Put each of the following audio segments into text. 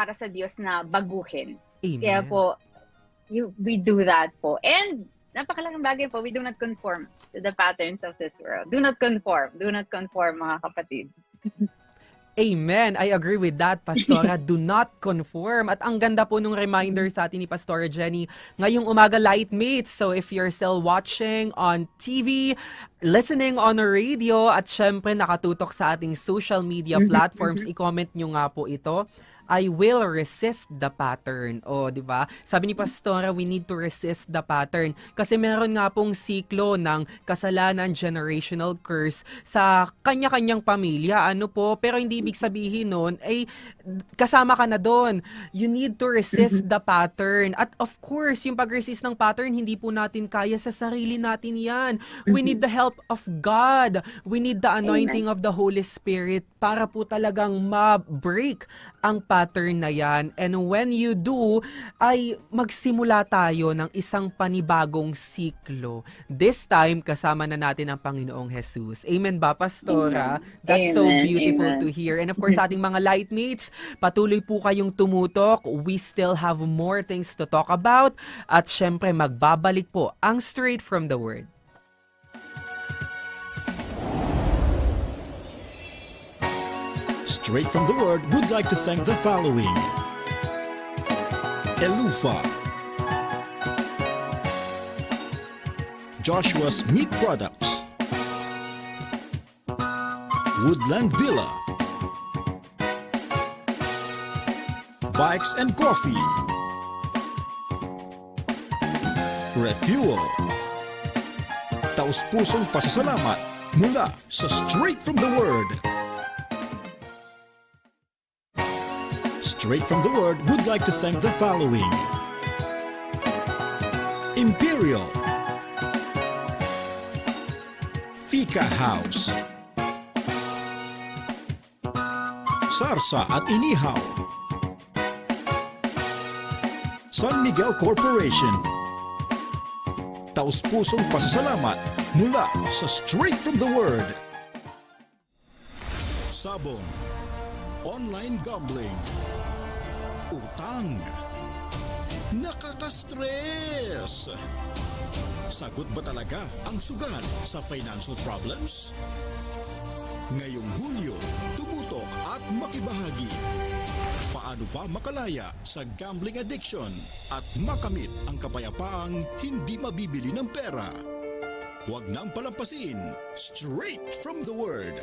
para sa Diyos na baguhin. Amen. Kaya po, you, we do that po. And napakalaking bagay po, we do not conform to the patterns of this world. Do not conform. Do not conform, mga kapatid. Amen. I agree with that, Pastora. Do not conform. At ang ganda po nung reminder sa atin ni Pastora Jenny ngayong umaga lightmates. So if you're still watching on TV, listening on a radio, at syempre nakatutok sa ating social media platforms, i-comment nyo nga po ito. I will resist the pattern. O, di ba? Sabi ni Pastora, we need to resist the pattern. Kasi meron nga pong siklo ng kasalanan, generational curse sa kanya-kanyang pamilya. Ano po? Pero hindi ibig sabihin nun, ay kasama ka na doon. You need to resist the pattern. At of course, yung pag-resist ng pattern, hindi po natin kaya sa sarili natin yan. We need the help of God. We need the anointing of the Holy Spirit para po talagang ma-break ang pattern na yan. And when you do, ay magsimula tayo ng isang panibagong siklo. This time, kasama na natin ang Panginoong Jesus. Amen ba, Pastora? Amen. That's so Amen. beautiful Amen. to hear. And of course, sa ating mga lightmates, patuloy po kayong tumutok. We still have more things to talk about. At syempre, magbabalik po ang straight from the Word. Straight from the Word would like to thank the following. Elufa, Joshua's Meat Products, Woodland Villa, Bikes and Coffee, Refuel, Taus-pusong pasasalamat. Mula sa Straight from the Word. Straight from the Word would like to thank the following. Imperial. Fika House. Sarsa at Inihaw. San Miguel Corporation. Taus-pusong pasasalamat mula sa Straight from the Word. Sabong Online gambling Utang Nakaka-stress Sagot ba talaga ang sugal sa financial problems? Ngayong Hulyo, tumutok at makibahagi. Paano ba makalaya sa gambling addiction at makamit ang kapayapaang hindi mabibili ng pera? Huwag nang palampasin, straight from the word.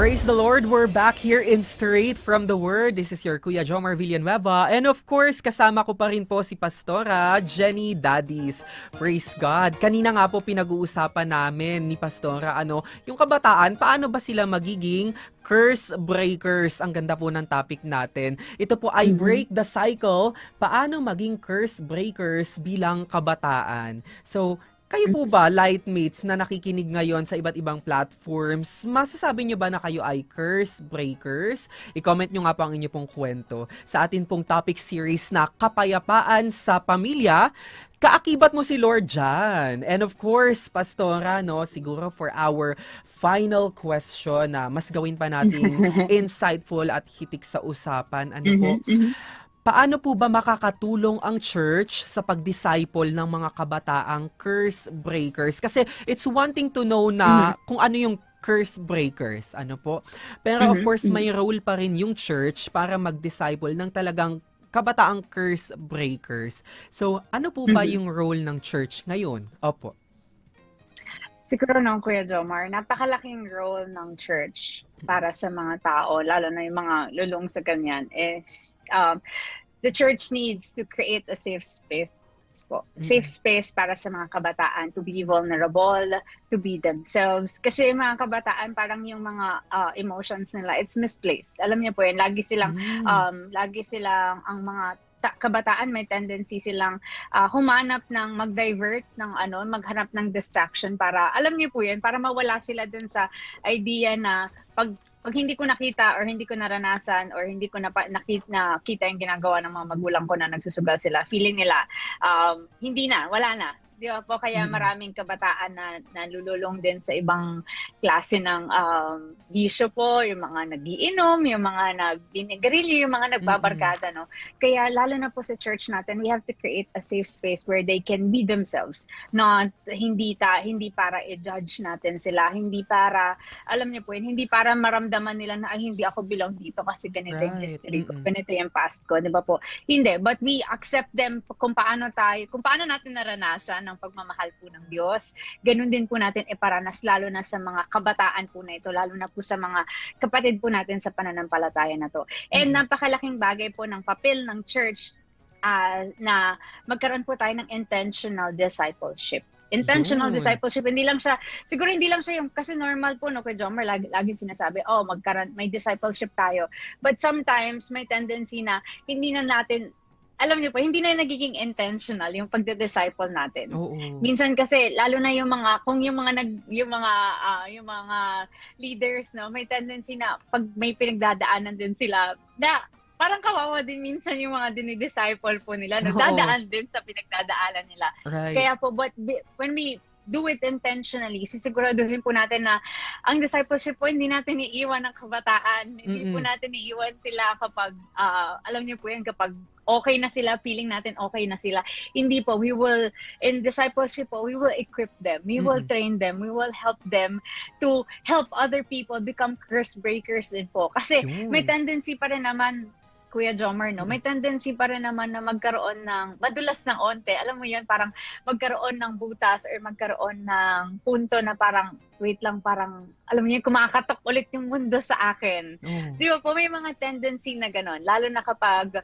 Praise the Lord, we're back here in Straight from the Word. This is your Kuya Jomar Villanueva. And of course, kasama ko pa rin po si Pastora Jenny Daddies. Praise God. Kanina nga po pinag-uusapan namin ni Pastora, ano, yung kabataan, paano ba sila magiging curse breakers? Ang ganda po ng topic natin. Ito po ay break the cycle. Paano maging curse breakers bilang kabataan? So, kayo po ba, lightmates, na nakikinig ngayon sa iba't ibang platforms, masasabi nyo ba na kayo ay curse breakers? I-comment nyo nga po ang inyo pong kwento sa atin pong topic series na Kapayapaan sa Pamilya. Kaakibat mo si Lord John. And of course, Pastora, no, siguro for our final question na mas gawin pa nating insightful at hitik sa usapan, ano po, Paano po ba makakatulong ang church sa pag-disciple ng mga kabataang curse breakers? Kasi it's one thing to know na kung ano yung curse breakers, ano po. Pero of Mhm, course, mhm. may role pa rin yung church para mag-disciple ng talagang kabataang curse breakers. So, ano po ba Mhm. yung role ng church ngayon? Opo. Siguro no, Kuya Jomar, napakalaking role ng church para sa mga tao, lalo na yung mga lulong sa ganyan, is um, the church needs to create a safe space po. Safe space para sa mga kabataan to be vulnerable, to be themselves. Kasi mga kabataan, parang yung mga uh, emotions nila, it's misplaced. Alam niyo po yun, lagi silang Mm. um, lagi silang ang mga kabataan may tendency silang ah, humanap ng mag-divert ng ano, maghanap ng distraction para alam niyo po 'yun, para mawala sila dun sa idea na pag pag hindi ko nakita or hindi ko naranasan or hindi ko na nakita, nakita yung ginagawa ng mga magulang ko na nagsusugal sila, feeling nila, um, hindi na, wala na. Di ba po? Kaya Mm. maraming kabataan na nalululong din sa ibang klase ng um, bisyo po, yung mga nagiinom, yung mga nagdinigarilyo, yung mga nagbabarkada, no? Kaya lalo na po sa church natin, we have to create a safe space where they can be themselves. Not, hindi ta, hindi para i-judge natin sila, hindi para, alam niyo po yun, hindi para maramdaman nila na, ay, hindi ako belong dito kasi ganito yung Right. history ko, ganito yung past ko, di ba po? Hindi, but we accept them kung paano tayo, kung paano natin naranasan ng pagmamahal po ng Diyos. Ganun din po natin iparanas lalo na sa mga kabataan po na ito, lalo na po sa mga kapatid po natin sa pananampalataya na to. And Mhm. napakalaking bagay po ng papel ng church ah, na magkaroon po tayo ng intentional discipleship. Intentional Yun. discipleship, hindi lang siya, siguro hindi lang siya yung, kasi normal po, no, kay Jomer, lagi, lagi sinasabi, oh, magkaroon, may discipleship tayo. But sometimes, may tendency na, hindi na natin, alam niyo po, hindi na nagiging intentional yung pagde-disciple natin. Oo. Minsan kasi lalo na yung mga kung yung mga nag yung mga ah, yung mga leaders no, may tendency na pag may pinagdadaanan din sila na parang kawawa din minsan yung mga dinidisciple po nila, no? Dadaan din sa pinagdadaanan nila. Right. Kaya po, but when we do it intentionally, sisiguraduhin po natin na ang discipleship po, hindi natin iiwan ng kabataan. Hindi po Mm-mm. natin iiwan sila kapag, ah, alam niyo po yan, kapag okay na sila, feeling natin okay na sila. Hindi po, we will, in discipleship po, we will equip them, we will Mm-mm. train them, we will help them to help other people become curse breakers din po. Kasi Yun. may tendency pa rin naman, Kuya Jomer, no? May tendency pa rin naman na magkaroon ng madulas ng onte. Alam mo yan, parang magkaroon ng butas or magkaroon ng punto na parang, wait lang, parang, alam mo yan, kumakatok ulit yung mundo sa akin. Oo. Di ba po, may mga tendency na gano'n. Lalo na kapag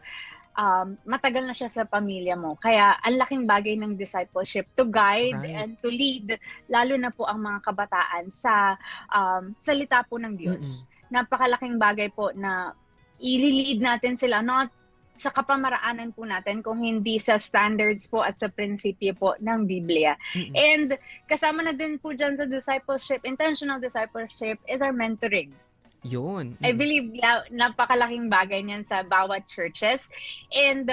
um, matagal na siya sa pamilya mo. Kaya ang laking bagay ng discipleship to guide Right. and to lead, lalo na po ang mga kabataan sa um, salita po ng Diyos. Napakalaking bagay po na i-lead natin sila, not sa kapamaraanan po natin kung hindi sa standards po at sa prinsipyo po ng Biblia. Mm-mm. And kasama na din po dyan sa discipleship, intentional discipleship is our mentoring. Yun. I Mm. believe yeah, napakalaking bagay niyan sa bawat churches. And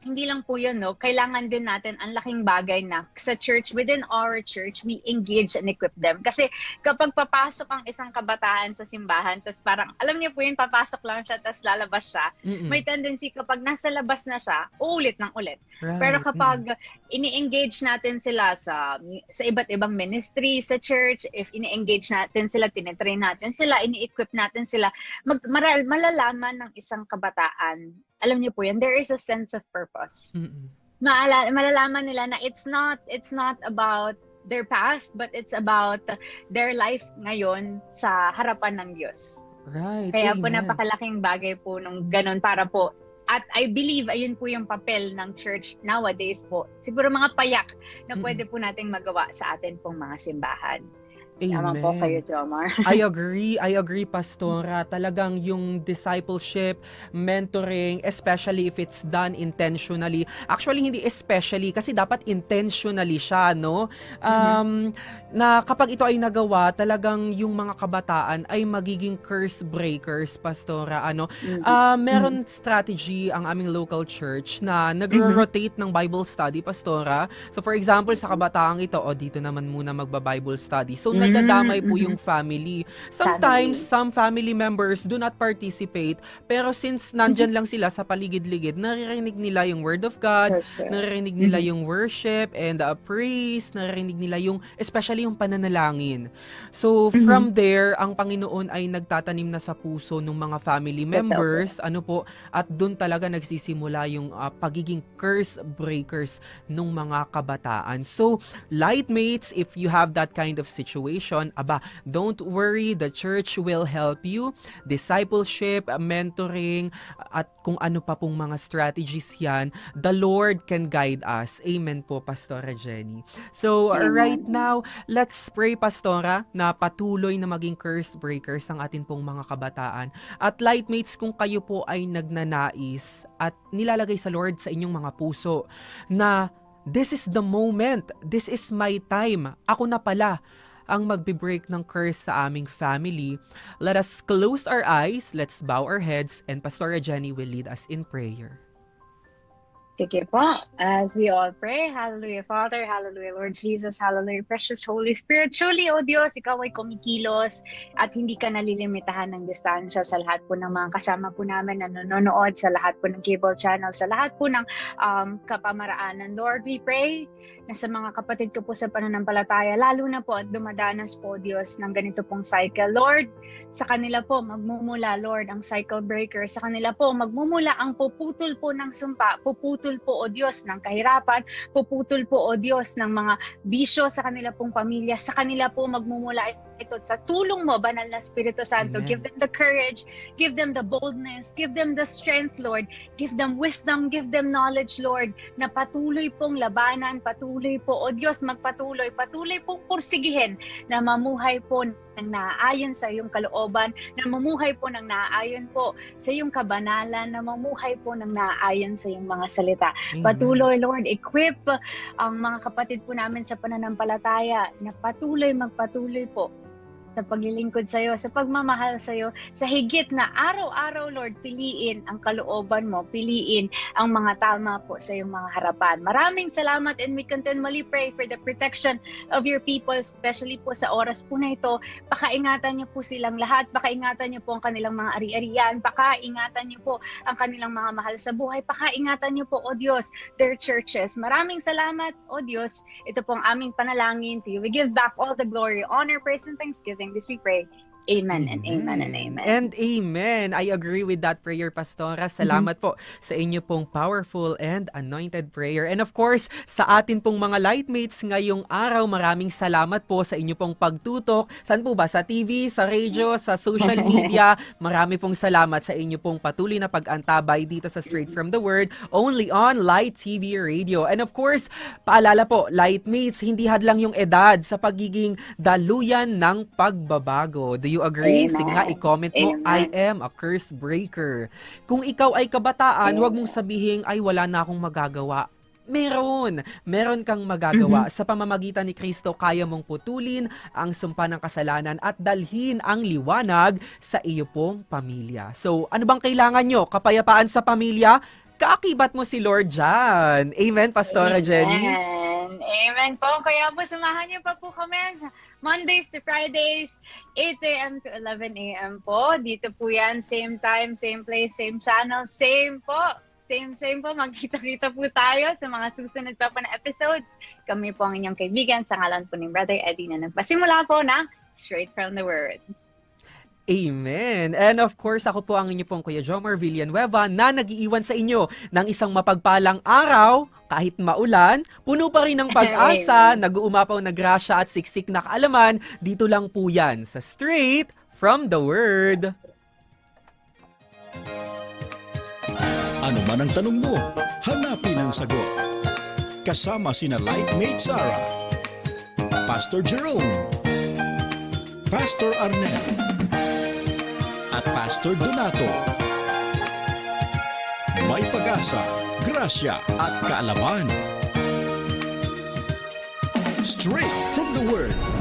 hindi lang po yun, no? Kailangan din natin ang laking bagay na sa church, within our church, we engage and equip them. Kasi kapag papasok ang isang kabataan sa simbahan, tapos parang, alam niyo po yun, papasok lang siya, tapos lalabas siya, Mm-mm. may tendency kapag nasa labas na siya, uulit ng ulit. Right. Pero kapag ini-engage natin sila sa sa iba't ibang ministry sa church, if ini-engage natin sila, tinetrain natin sila, ini-equip natin sila, mag, maral, malalaman ng isang kabataan, alam niyo po yan, there is a sense of purpose. Mm-mm. Maala, malalaman nila na it's not it's not about their past, but it's about their life ngayon sa harapan ng Diyos. Right. Kaya po Amen. napakalaking bagay po nung ganun para po at I believe ayun po yung papel ng church nowadays po. Siguro mga payak na Mm-mm. pwede po nating magawa sa atin pong mga simbahan. Amen. Tama po kayo, Jomar. I agree. I agree, Pastora. Talagang yung discipleship, mentoring, especially if it's done intentionally. Actually, hindi especially kasi dapat intentionally siya, no? Um, Na kapag ito ay nagawa, talagang yung mga kabataan ay magiging curse breakers, Pastora. Ano? Ah, meron strategy ang aming local church na nagro-rotate ng Bible study, Pastora. So for example, sa kabataang ito, o dito naman muna magba-Bible study. So Mm, nagdadamay po mhm. yung family. Sometimes, Family. some family members do not participate, pero since nandyan lang sila sa paligid-ligid, naririnig nila yung Word of God, sure. naririnig nila Mhm. yung worship and uh, praise, naririnig nila yung, especially yung pananalangin. So, from there, ang Panginoon ay nagtatanim na sa puso ng mga family members, ano po, at doon talaga nagsisimula yung uh, pagiging curse breakers ng mga kabataan. So, lightmates, if you have that kind of situation, aba, don't worry, the church will help you. Discipleship, mentoring, at kung ano pa pong mga strategies yan, the Lord can guide us. Amen po, Pastora Jenny. So, Amen. right now, let's pray, Pastora, na patuloy na maging curse breakers ang atin pong mga kabataan. At lightmates, kung kayo po ay nagnanais at nilalagay sa Lord sa inyong mga puso na this is the moment, this is my time, ako na pala, ang magbe-break ng curse sa aming family. Let us close our eyes, let's bow our heads, and Pastora Jenny will lead us in prayer. Sige po. As we all pray, Hallelujah Father, Hallelujah Lord Jesus, Hallelujah Precious Holy Spirit. Truly, O Diyos, Ikaw ay kumikilos at hindi ka nalilimitahan ng distansya sa lahat po ng mga kasama po namin na nanonood, sa lahat po ng cable channel, sa lahat po ng um, kapamaraanan. Lord, we pray na sa mga kapatid ko po sa pananampalataya, lalo na po at dumadanas po, Diyos, ng ganito pong cycle. Lord, sa kanila po magmumula, Lord, ang cycle breaker. Sa kanila po magmumula ang puputol po ng sumpa, puputol po, O Diyos, ng kahirapan, puputol po, O Diyos, ng mga bisyo sa kanila pong pamilya. Sa kanila po magmumula ito sa tulong mo, Banal na Espiritu Santo. Amen. Give them the courage, give them the boldness, give them the strength, Lord. Give them wisdom, give them knowledge, Lord, na patuloy pong labanan, patuloy po, O Diyos, magpatuloy, patuloy pong pursigihin na mamuhay po ng naaayon sa iyong kalooban, na mamuhay po ng naaayon po sa iyong kabanalan, na mamuhay po ng naaayon sa iyong mga salita. Amen. Patuloy, Lord, equip ang mga kapatid po namin sa pananampalataya na patuloy magpatuloy po sa paglilingkod sa iyo, sa pagmamahal sa iyo, sa higit na araw-araw, Lord, piliin ang kalooban mo, piliin ang mga tama po sa iyong mga harapan. Maraming salamat and we continually pray for the protection of your people, especially po sa oras po na ito. Pakaingatan niyo po silang lahat, pakaingatan niyo po ang kanilang mga ari-arian, pakaingatan niyo po ang kanilang mga mahal sa buhay, pakaingatan niyo po, O Diyos, their churches. Maraming salamat, O Diyos. Ito po ang aming panalangin to you. We give back all the glory, honor, praise, and thanksgiving. This we pray. Amen and amen and amen. And amen. I agree with that prayer, Pastora. Salamat po sa inyo pong powerful and anointed prayer. And of course, sa atin pong mga lightmates ngayong araw, maraming salamat po sa inyo pong pagtutok. Saan po ba? Sa TV, sa radio, sa social media. Marami pong salamat sa inyo pong patuloy na pag-antabay dito sa Straight From The Word, only on Light TV Radio. And of course, paalala po, lightmates, hindi hadlang yung edad sa pagiging daluyan ng pagbabago. Do you agree? Amen. Sige nga, i-comment mo, Amen. I am a curse breaker. Kung ikaw ay kabataan, huwag mong sabihin, ay wala na akong magagawa. Meron. Meron kang magagawa. Sa pamamagitan ni Kristo, kaya mong putulin ang sumpa ng kasalanan at dalhin ang liwanag sa iyo pong pamilya. So, ano bang kailangan nyo? Kapayapaan sa pamilya? Kaakibat mo si Lord dyan. Amen, Pastora Jenny? Amen. Amen po. Kaya po, samahan niyo pa po kami sa Mondays to Fridays, 8 a.m. to 11 a.m. po. Dito po yan, same time, same place, same channel, same po. Same, same po. Magkita-kita po tayo sa mga susunod pa po na episodes. Kami po ang inyong kaibigan sa ngalan po ni Brother Eddie na nagpasimula po ng Straight from the Word. Amen. And of course, ako po ang inyo pong Kuya Jomar Villanueva na nagiiwan sa inyo ng isang mapagpalang araw, kahit maulan, puno pa rin ng pag-asa, nag-uumapaw na grasya at siksik na kaalaman, dito lang po yan sa Straight from the Word. Ano man ang tanong mo, hanapin ang sagot. Kasama sina Lightmate Sarah, Pastor Jerome, Pastor Arnel, at Pastor Donato. May pag-asa, grasya at kaalaman. Straight from the Word